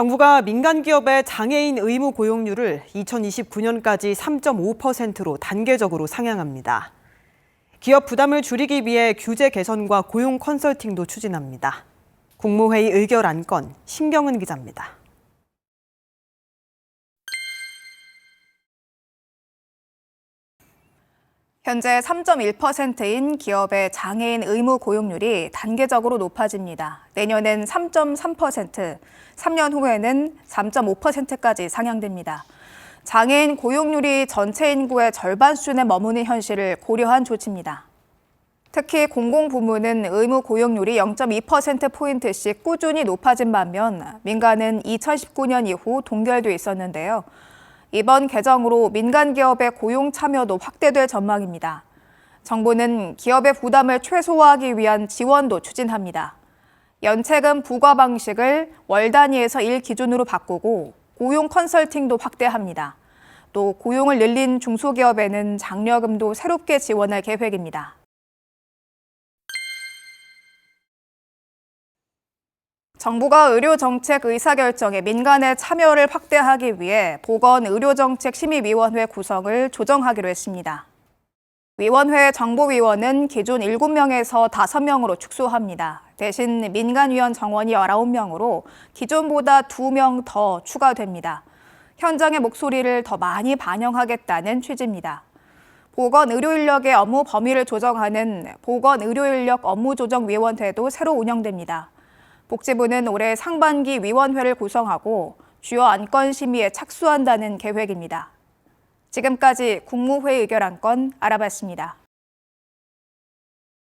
정부가 민간 기업의 장애인 의무 고용률을 2029년까지 3.5%로 단계적으로 상향합니다. 기업 부담을 줄이기 위해 규제 개선과 고용 컨설팅도 추진합니다. 국무회의 의결 안건 신경은 기자입니다. 현재 3.1%인 기업의 장애인 의무 고용률이 단계적으로 높아집니다. 내년엔 3.3%, 3년 후에는 3.5%까지 상향됩니다. 장애인 고용률이 전체 인구의 절반 수준에 머무는 현실을 고려한 조치입니다. 특히 공공부문은 의무 고용률이 0.2%포인트씩 꾸준히 높아진 반면 민간은 2019년 이후 동결돼 있었는데요. 이번 개정으로 민간 기업의 고용 참여도 확대될 전망입니다. 정부는 기업의 부담을 최소화하기 위한 지원도 추진합니다. 연체금 부과 방식을 월 단위에서 일 기준으로 바꾸고 고용 컨설팅도 확대합니다. 또 고용을 늘린 중소기업에는 장려금도 새롭게 지원할 계획입니다. 정부가 의료정책 의사결정에 민간의 참여를 확대하기 위해 보건의료정책심의위원회 구성을 조정하기로 했습니다. 위원회 정보위원은 기존 7명에서 5명으로 축소합니다. 대신 민간위원 정원이 19명으로 기존보다 2명 더 추가됩니다. 현장의 목소리를 더 많이 반영하겠다는 취지입니다. 보건의료인력의 업무 범위를 조정하는 보건의료인력 업무조정위원회도 새로 운영됩니다. 복지부는 올해 상반기 위원회를 구성하고 주요 안건 심의에 착수한다는 계획입니다. 지금까지 국무회의 의결 안건 알아봤습니다.